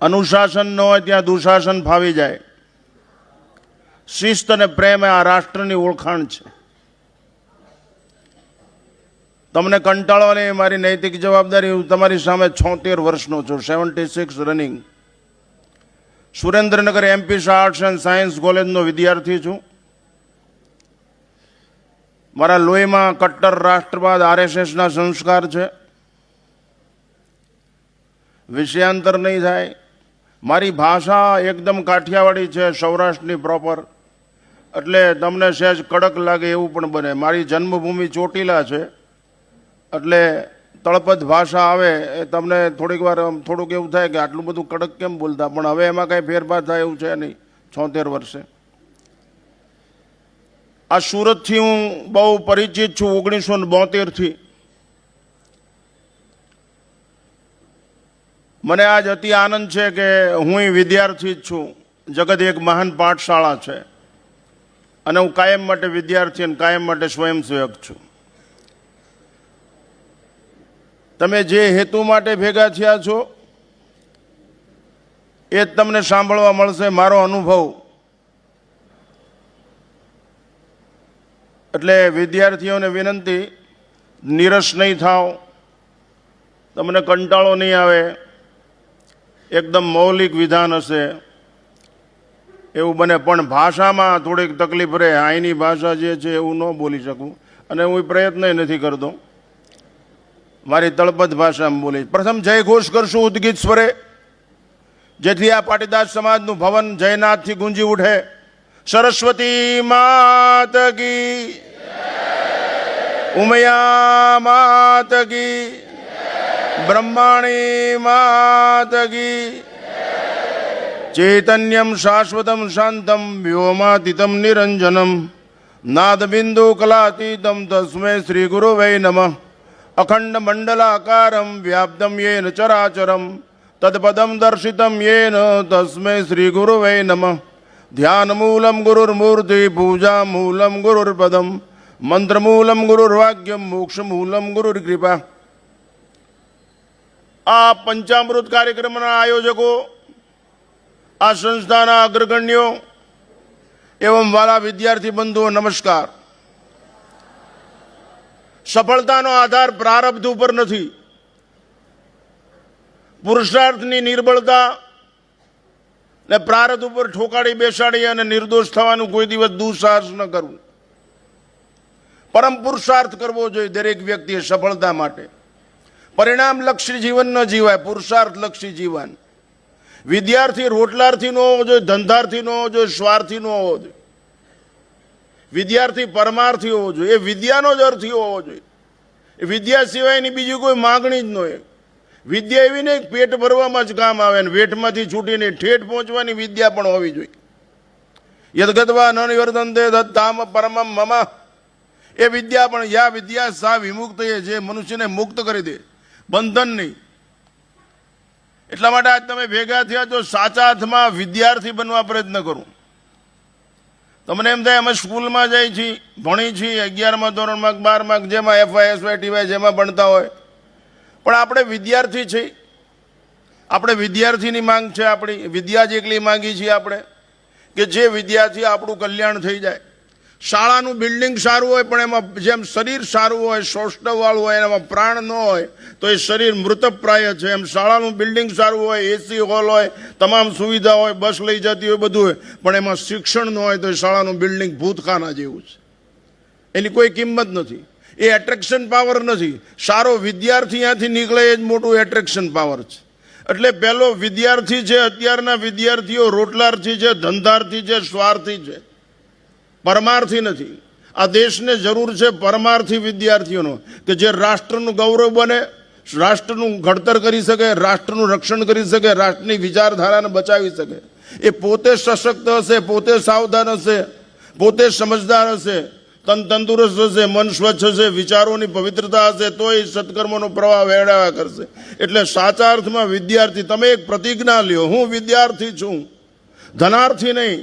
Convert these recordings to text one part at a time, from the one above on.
અનુશાસન ન હોય ત્યાં દુશાસન ફાવી જાય. શિસ્ત અને પ્રેમ એ આ રાષ્ટ્રની ઓળખાણ છે. તમને કંટાળો નહીં મારી નૈતિક જવાબદારી, હું તમારી સામે છોતેર વર્ષનો છું seventy six running Surendranagar MP arts and science કોલેજનો વિદ્યાર્થી છું. મારા લોહીમાં કટ્ટર રાષ્ટ્રવાદ આરએસએસના સંસ્કાર છે. વિષયાંતર નહીં થાય. મારી ભાષા એકદમ કાઠિયાવાડી છે, સૌરાષ્ટ્રની પ્રોપર એટલે તમને સહેજ કડક લાગે એવું પણ બને. મારી જન્મભૂમિ ચોટીલા છે. એટલે તળપદ ભાષા આવે એ તમને થોડીક વાર થોડુંક એવું થાય કે આટલું બધું કડક કેમ બોલતા? પણ હવે એમાં કાંઈ ફેરફાર થાય એવું છે નહીં. છોતેર વર્ષે. આ સુરતથી હું બહુ પરિચિત છું ઓગણીસો ને બોતેરથી. મને આજ અતિ આનંદ છે કે હું વિદ્યાર્થી જ છું. જગત એક મહાન પાઠશાળા છે. અને હું કાયમ માટે વિદ્યાર્થી અને કાયમ માટે સ્વયંસેવક છું. તમે જે હેતુ માટે ભેગા થયા છો, એ જ તમને સાંભળવા મળશે મારો અનુભવ. એટલે વિદ્યાર્થીઓને વિનંતી, નિરસ નહીં થાવ તમને કંટાળો નહીં આવે. એકદમ મૌલિક વિધાન હશે. એવું બને, પણ ભાષામાં થોડીક તકલીફ રહે. અહીંની ભાષા જે છે એવું ન બોલી શકું. અને હું પ્રયત્ન નથી કરતો. મારી તળપદ ભાષામાં બોલી. પ્રથમ જય ઘોષ કરશું ઉદગીત સ્વરે, જેથી આ પાટીદાર સમાજનું ભવન જયનાથથી ગુંજી ઉઠે. સરસ્વતી માતગી ઉમયા માત ब्रह्माणि मातगी चैतन्यं शाश्वतं शान्तं व्योमातीतं निरञ्जनं। नादबिन्दुकलातीतं तस्मै श्रीगुरुवै नमः। अखण्डमण्डलाकारं व्याप्तं येन चराचरं। तत्पदं दर्शितं येन तस्मै श्रीगुरुवै नमः। ध्यानमूलं गुरुर्मूर्ति पूजामूलं गुरुर्पदं। मन्त्रमूलं गुरुर्वाक्यं मोक्षमूलं गुरुर्कृपा। આ પંચામૃત કાર્યક્રમના આયોજકો, આ સંસ્થાના અગ્રગણ્યો, એવમ વાલા વિદ્યાર્થી બંધુઓ, નમસ્કાર. સફળતાનો આધાર પ્રારબ્ધ ઉપર નથી. પુરુષાર્થની નિર્બળતા ને પ્રારબ્ધ ઉપર ઠોકાડી બેસાડી અને નિર્દોષ થવાનું કોઈ દિવસ દુઃસાહસ ન કરવું. પરમ પુરુષાર્થ કરવો જોઈએ દરેક વ્યક્તિએ સફળતા માટે. પરિણામલક્ષી જીવન ન જીવાય, પુરુષાર્થલક્ષી જીવન. વિદ્યાર્થી રોટલાર્થી ન હોવો જોઈએ, ધંધાર્થી ન હોવો જોઈએ, સ્વાર્થી ન હોવો જોઈએ. વિદ્યાર્થી પરમાર્થી હોવો જોઈએ, એ વિદ્યાનો જ અર્થી હોવો જોઈએ. એ વિદ્યા સિવાયની બીજી કોઈ માગણી જ ન હોય. વિદ્યા એવી નહીં પેટ ભરવામાં જ કામ આવે ને વેઠમાંથી છૂટીને ઠેઠ પહોંચવાની વિદ્યા પણ હોવી જોઈએ. યદગતવા ન નિવર્તનતે દત્તામ પરમમ મમા. એ વિદ્યા પણ યા વિદ્યા સા વિમુક્ત એ જે મનુષ્યને મુક્ત કરી દે. બંધન નહીં એટલા માટે આજ તમે ભેગા થયા છો સાચા અર્થમાં વિદ્યાર્થી બનવા પ્રયત્ન કરું. તમને એમ થાય અમે સ્કૂલમાં જઈ છીએ, ભણી છીએ, અગિયારમાં ધોરણમાં, બારમાં, જેમાં એફઆઈ એસવાય ટીવાય જેમાં ભણતા હોય. પણ આપણે વિદ્યાર્થી છીએ. આપણે વિદ્યાર્થીની માંગ છે આપણી, વિદ્યા જેટલી માંગી છીએ આપણે, કે જે વિદ્યાર્થી આપણું કલ્યાણ થઈ જાય. શાળાનું બિલ્ડિંગ સારું હોય, પણ એમાં જેમ શરીર સારું હોય સૌષ્ઠવવાળું હોય એમાં પ્રાણ ન હોય, તો એ શરીર મૃતપ્રાય છે. એમ શાળાનું બિલ્ડિંગ સારું હોય એસી હોલ હોય, તમામ સુવિધા હોય, બસ લઈ જતી હોય, બધું હોય, પણ એમાં શિક્ષણ ન હોય, તો એ શાળાનું બિલ્ડિંગ ભૂતખાના જેવું છે. એની કોઈ કિંમત નથી. એ એટ્રેક્શન પાવર નથી. સારો વિદ્યાર્થી ત્યાંથી નીકળે એ જ મોટું એટ્રેક્શન પાવર છે. એટલે પહેલો વિદ્યાર્થી છે, અત્યારના વિદ્યાર્થીઓ રોટલાર્થી છે, ધંધાર્થી છે, સ્વાર્થી છે. પરમાર્થી નથી. આ દેશને જરૂર છે પરમાર્થી વિદ્યાર્થીઓનો કે જે રાષ્ટ્રનું ગૌરવ બને, રાષ્ટ્રનું ઘડતર કરી શકે, રાષ્ટ્રનું રક્ષણ કરી શકે, રાષ્ટ્રની વિચારધારાને બચાવી શકે. એ પોતે સશક્ત હશે, પોતે સાવધાન હશે, પોતે સમજદાર હશે, તન તંદુરસ્ત હશે, મન સ્વચ્છ હશે, વિચારોની પવિત્રતા હશે તો એ સત્કર્મનો પ્રવાહ વહેડાવા કરશે. એટલે સાચા અર્થમાં વિદ્યાર્થી, તમે એક પ્રતિજ્ઞા લ્યો, હું વિદ્યાર્થી છું, ધનાર્થી નહીં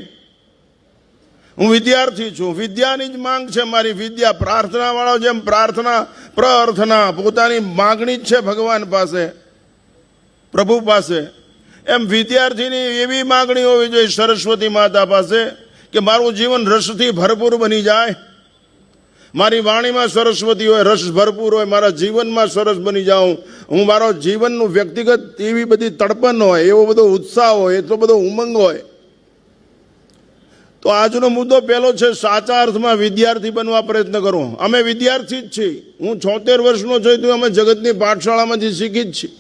હું વિદ્યાર્થી છું. વિદ્યાની જ માંગ છે મારી વિદ્યા. પ્રાર્થનાવાળો જેમ પ્રાર્થના પ્રાર્થના, પોતાની માગણી જ છે ભગવાન પાસે, પ્રભુ પાસે. એમ વિદ્યાર્થીની એવી માગણી હોવી જોઈએ સરસ્વતી માતા પાસે કે મારું જીવન રસથી ભરપૂર બની જાય. મારી વાણીમાં સરસ્વતી હોય, રસ ભરપૂર હોય, મારા જીવનમાં સરસ બની જાઉં. હું મારો જીવનનું વ્યક્તિગત એવી બધી તડપણ હોય, એવો બધો ઉત્સાહ હોય, એટલો બધો ઉમંગ હોય. તો આજનો મુદ્દો પહેલો છે, સાચા અર્થમાં વિદ્યાર્થી બનવા પ્રયત્ન કરો અમે વિદ્યાર્થી જ છીએ. હું છોતેર વર્ષનો છું તો અમે જગતની પાઠશાળામાંથી શીખી જ છીએ.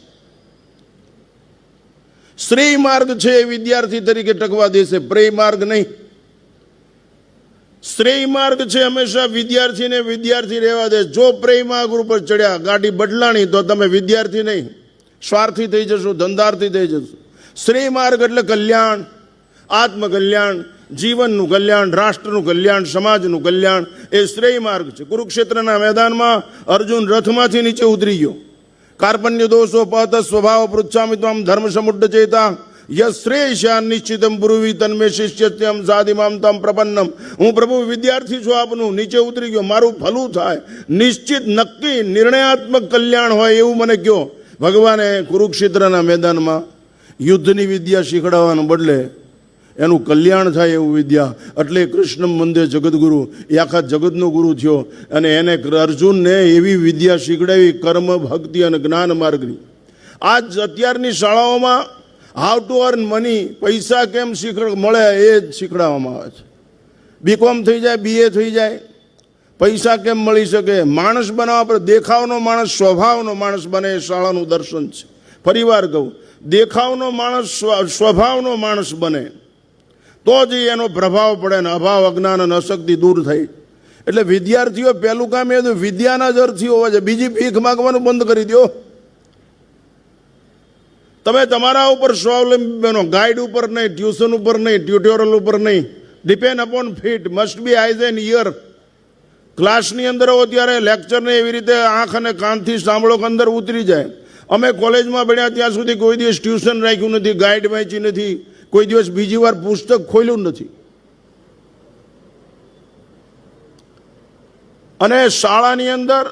શ્રેય માર્ગ છે એ વિદ્યાર્થી તરીકે ટકવા દેશે પ્રેય માર્ગ નહીં. શ્રેય માર્ગ છે હંમેશા વિદ્યાર્થીને વિદ્યાર્થી રહેવા દે. જો પ્રેય માર્ગ ઉપર ચડ્યા, ગાડી બદલાણી, તો તમે વિદ્યાર્થી નહીં. સ્વાર્થી થઈ જશો, ધંધાર્થી થઈ જશો. શ્રેય માર્ગ એટલે કલ્યાણ, આત્મકલ્યાણ. જીવનનું કલ્યાણ, રાષ્ટ્રનું કલ્યાણ, સમાજનું કલ્યાણ એ શ્રેય માર્ગ છે. કુરુક્ષેત્રના મેદાનમાં અર્જુન રથમાંથી નીચે ઉતરી ગયો. કાર્પણ્ય દોષો પત સ્વભાવ પૃચ્છામિ ત્વમ ધર્મ સમુદ્ર ચેતા. યશ્રેષા નિશ્ચિતમ પૂર્વી તન્મે શિષ્યત્યમ સાધિમામ તમ પ્રપન્નમ. હું પ્રભુ વિદ્યાર્થી છું આપનું. નીચે ઉતરી ગયો. મારું ભલું થાય. નિશ્ચિત નક્કી નિર્ણયાત્મક કલ્યાણ હોય એવું મને કહો. ભગવાને કુરુક્ષેત્રના મેદાનમાં યુદ્ધની વિદ્યા શીખડાવવાને બદલે એનું કલ્યાણ થાય એવું વિદ્યા. એટલે કૃષ્ણ મંદિર જગદગુરુ. એ આખા જગતનો ગુરુ થયો અને એને અર્જુનને એવી વિદ્યા શીખડાવી કર્મ, ભક્તિ અને જ્ઞાન માર્ગની. આજ અત્યારની શાળાઓમાં હાઉ ટુ અર્ન મની પૈસા કેમ શીખ મળે એ જ શીખડાવવામાં આવે છે. બીકોમ થઈ જાય બીએ થઈ જાય. પૈસા કેમ મળી શકે? માણસ બનાવવા પર દેખાવનો માણસ સ્વભાવનો માણસ બને એ શાળાનું દર્શન છે. ફરીવાર કહું, દેખાવનો માણસ સ્વભાવનો માણસ બને. તો જ એનો પ્રભાવ પડે ને અભાવ, અજ્ઞાન અને અશક્તિ દૂર થઈ. એટલે વિદ્યાર્થીઓ પહેલું કામ એ વિદ્યાના જ અર્થી હોવા છે બીજી ભીખ માગવાનું બંધ કરી દો તમે તમારા ઉપર સ્વાવલંબી બનો ગાઈડ ઉપર નહીં, ટ્યુશન ઉપર નહીં, ટ્યુટોરિયલ ઉપર નહીં. Depend upon fit must be eyes an year ક્લાસની અંદર હો ત્યારે લેક્ચરને એવી રીતે આંખ અને કાનથી સાંભળો કે અંદર ઉતરી જાય. અમે કોલેજમાં ભણ્યા ત્યાં સુધી કોઈ દિવસ ટ્યુશન રાખ્યું નથી, ગાઈડ વાંચી નથી. કોઈ દિવસ બીજી વાર પુસ્તક ખોલ્યું નથી. અને શાળાની અંદર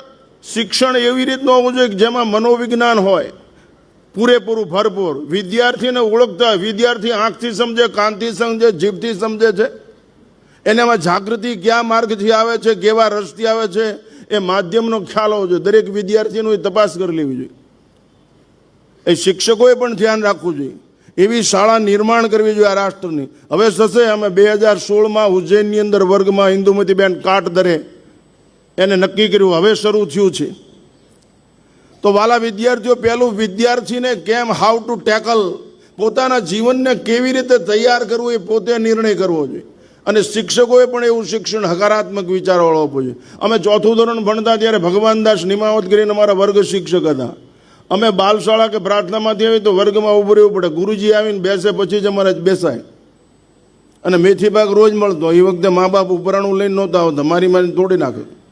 શિક્ષણ એવી રીતનું હોવું જોઈએ કે જેમાં મનોવિજ્ઞાન હોય, પૂરેપૂરું ભરપૂર, વિદ્યાર્થીને ઓળખતા વિદ્યાર્થી આંખથી સમજે, કાનથી સમજે, જીભથી સમજે છે. એનામાં જાગૃતિ કયા માર્ગથી આવે છે, કેવા રસથી આવે છે, એ માધ્યમનો ખ્યાલ હોવો જોઈએ. દરેક વિદ્યાર્થીનું એ તપાસ કરી લેવી જોઈએ. એ શિક્ષકોએ પણ ધ્યાન રાખવું જોઈએ. એવી શાળા નિર્માણ કરવી જોઈએ આ રાષ્ટ્રની. હવે થશે અમે બે હજાર સોળમાં ઉજ્જૈનની અંદર વર્ગમાં હિન્દુમતીબેન કાટ દરે એને નક્કી કર્યું, હવે શરૂ થયું છે. તો વાલા વિદ્યાર્થીઓ પહેલું વિદ્યાર્થીને કેમ હાઉ ટુ ટેકલ પોતાના જીવનને કેવી રીતે તૈયાર કરવું એ પોતે નિર્ણય કરવો જોઈએ. અને શિક્ષકોએ પણ એવું શિક્ષણ હકારાત્મક વિચારવાળો આપવો જોઈએ. અમે ચોથું ધોરણ ભણતા ત્યારે ભગવાનદાસ નિમાવત કરીને અમારા વર્ગ શિક્ષક હતા. અમે બાલશાળા કે પ્રાર્થનામાંથી આવી તો વર્ગમાં ઊભું રહેવું પડે. ગુરુજી આવીને બેસે પછી જ અમારે બેસાય. અને મેથી પાક રોજ મળતો. એ વખતે મા બાપ ઉપરાણું લઈને નહોતા આવતા. મારી મારી તોડી નાખે.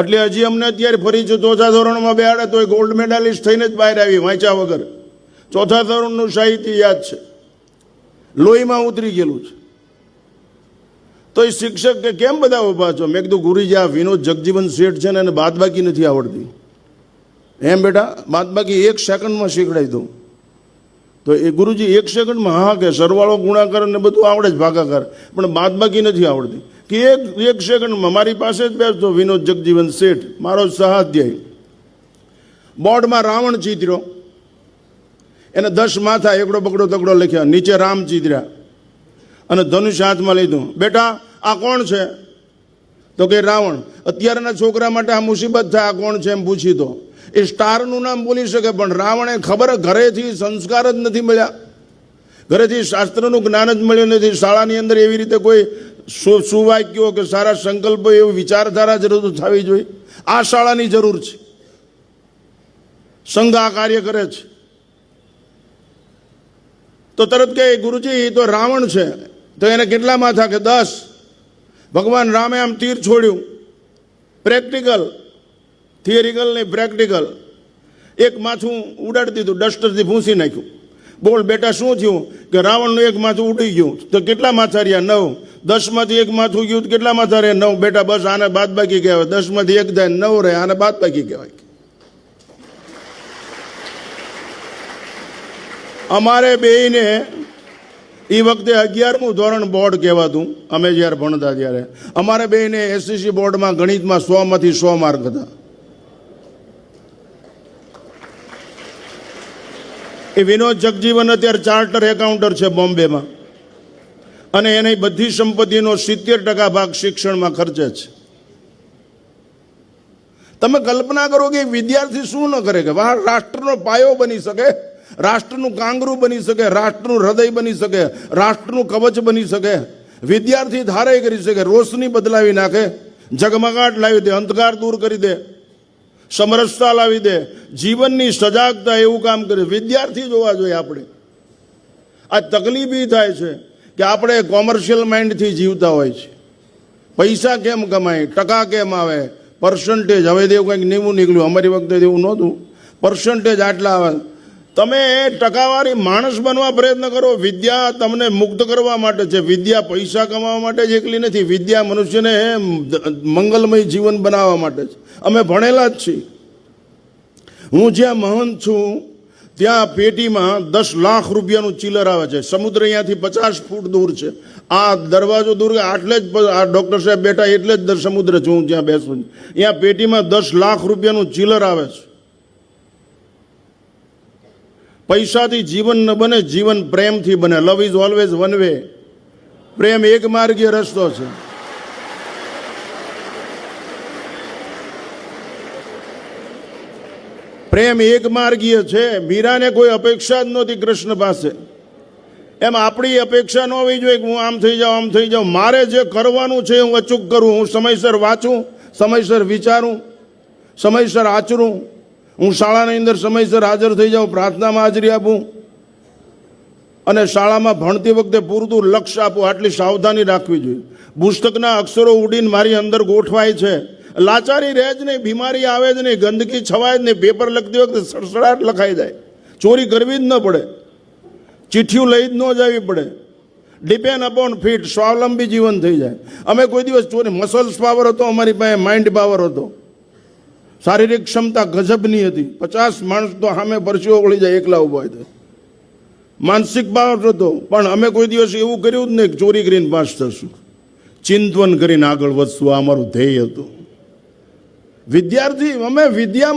એટલે હજી અમને અત્યારે ફરી જો ચોથા ધોરણમાં બેહાડે તો એ ગોલ્ડ મેડાલિસ્ટ થઈને જ બહાર આવી વાંચ્યા વગર. ચોથા ધોરણનું સાહિત્ય યાદ છે. લોહીમાં ઉતરી ગયેલું છે. તો એ શિક્ષક કે કેમ બધા ઊભા છો? મેં કીધું, ગુરુજી, આ વિનોદ જગજીવન શેઠ છે ને એને બાદબાકી નથી આવડતી. એમ બેટા, બાદબાકી એક સેકન્ડમાં શીખડાવી દઉં. તો એ ગુરુજી એક સેકન્ડમાં, હા કે સરવાળો ગુણાકાર ને બધું આવડે જ ભાગાકાર પણ બાદબાકી નથી આવડતી. કે એક એક સેકન્ડમાં મારી પાસે જ બેસતો વિનોદ જગજીવન શેઠ, મારો સહાધ્યાય. બોર્ડમાં રાવણ ચિત્રો એને દસ માથા એકડો બકડો તકડો લખ્યા, નીચે રામ ચિત્ર્યા. અને ધનુષ હાથમાં લીધું. બેટા, આ કોણ છે? તો કે રાવણ. અત્યારના છોકરા માટે આ મુસીબત થાય, આ કોણ છે એમ પૂછી તો. એ સ્ટારનું નામ બોલી શકે, પણ રાવણે ખબર ઘરેથી સંસ્કાર જ નથી મળ્યા. ઘરેથી શાસ્ત્રનું જ્ઞાન જ મળ્યું નથી. શાળાની અંદર એવી રીતે કોઈ સુવાક્યો કે સારા સંકલ્પો એવી વિચારધારા જરૂર થવી જોઈએ. આ શાળાની જરૂર છે. સંઘ આ કાર્ય કરે છે. તો તરત કે ગુરુજી તો રાવણ છે. તો એને કેટલા માથા કે દસ? ભગવાન રામે આમ તીર છોડ્યું. પ્રેક્ટિકલ. થિયરિકલ નહીં પ્રેક્ટિકલ એક માથું ઉડાડી દીધું, ડસ્ટરથી ભૂંસી નાખ્યું. બોલ, બેટા, શું થયું? કે રાવણનું એક માથું ઉડી ગયું. તો કેટલા માથા રહ્યા નવ. દસમાંથી એક માથું ગયું તો કેટલા માથા રહ્યા નવ. બેટા, બસ આને બાદ બાકી કહેવાય. દસમાંથી એક થાય, નવ રહે, આને બાદ બાકી કહેવાય. અમારે બેયને એ વખતે અગિયારમું ધોરણ બોર્ડ કહેવાતું, અમે જ્યારે ભણતા ત્યારે. અમારે બેને એસસીસી બોર્ડમાં ગણિતમાં સોમાંથી સો માર્ક હતા. એ વિનોદ જગજીવન અત્યારે ચાર્ટર એકાઉન્ટર છે બોમ્બેમાં. અને એની બધી સંપત્તિનો સિત્તેર ટકા ભાગ શિક્ષણમાં ખર્ચે છે. તમે કલ્પના કરો કે વિદ્યાર્થી શું ન કરે કે રાષ્ટ્રનો પાયો બની શકે, રાષ્ટ્રનું કાંગરું બની શકે, રાષ્ટ્રનું હૃદય બની શકે, રાષ્ટ્રનું કવચ બની શકે. વિદ્યાર્થી ધારે કરી શકે, રોશની બદલાવી નાખે, ઝગમગાટ લાવી દે, અંધકાર દૂર કરી દે. સમરસતા લાવી દે. જીવનની સજાગતા એવું કામ કરે. વિદ્યાર્થી જોવા જોઈએ આપણે. આ તકલીફ એ થાય છે કે આપણે કોમર્શિયલ માઇન્ડથી જીવતા હોય છે. પૈસા કેમ કમાય? ટકા કેમ આવે? પર્સન્ટેજ હવે તેવું કંઈક નેવું નીકળ્યું. અમારી વખતે એવું નહોતું. પર્સન્ટેજ આટલા આવે. તમે ટકાવારી માણસ બનવા પ્રયત્ન કરો, વિદ્યા તમને મુક્ત કરવા માટે છે. વિદ્યા પૈસા કમાવા માટે જ એકલી નથી. વિદ્યા મનુષ્યને મંગલમય જીવન બનાવવા માટે છે. અમે ભણેલા જ છીએ. હું જ્યાં મહંત છું, ત્યાં પેટીમાં દસ લાખ રૂપિયાનું ચિલર આવે છે. સમુદ્ર અહીંયાથી પચાસ ફૂટ દૂર છે. આ દરવાજો દૂર આટલે જ આ ડૉક્ટર સાહેબ બેઠા, એટલે જ દર સમુદ્ર છું હું જ્યાં બેસું છું. અહીંયા પેટીમાં દસ લાખ રૂપિયાનું ચિલર આવે છે. પૈસાથી જીવન ન બને, જીવન પ્રેમથી બને. Love is always one way પ્રેમ એક માર્ગીય રસ્તો છે. પ્રેમ એક માર્ગીય છે. મીરાને કોઈ અપેક્ષા જ નહોતી કૃષ્ણ પાસે. એમ આપણી અપેક્ષા ન હોવી જોઈએ કે હું આમ થઈ જાઉં, આમ થઈ જાઉં. મારે જે કરવાનું છે હું અચૂક કરું. હું સમયસર વાંચું, સમયસર વિચારું, સમયસર આચરું. હું શાળાની અંદર સમયસર હાજર થઈ જાઉં, પ્રાર્થનામાં હાજરી આપું અને શાળામાં ભણતી વખતે પૂરતું લક્ષ્ય આપું, આટલી સાવધાની રાખવી જોઈએ. પુસ્તકના અક્ષરો ઉડીને મારી અંદર ગોઠવાય છે. લાચારી રહે જ નહીં, બીમારી આવે જ નહીં, ગંદકી છવાય જ નહીં, પેપર લખતી વખતે સડસડાટ લખાઈ જાય. ચોરી કરવી જ ન પડે. ચિઠ્ઠીઓ લઈ જ ન જવી પડે. ડિપેન્ડ અપોન ફિટ સ્વાવલંબી જીવન થઈ જાય. અમે કોઈ દિવસ ચોરી મસલ્સ પાવર હતો, અમારી પાસે માઇન્ડ પાવર હતો. શારીરિક ક્ષમતા ગજબની હતી. પચાસ માણસ તો સામે પરસીઓ વળી જાય, એકલા ઊભા હોય માનસિક બાબત હતો, પણ અમે કોઈ દિવસ એવું કર્યું જ નહીં ચોરી કરીને પાસ થશું. ચિંતવન કરીને આગળ વધશું, આ અમારું ધ્યેય હતું. વિદ્યાર્થી, અમે વિદ્યા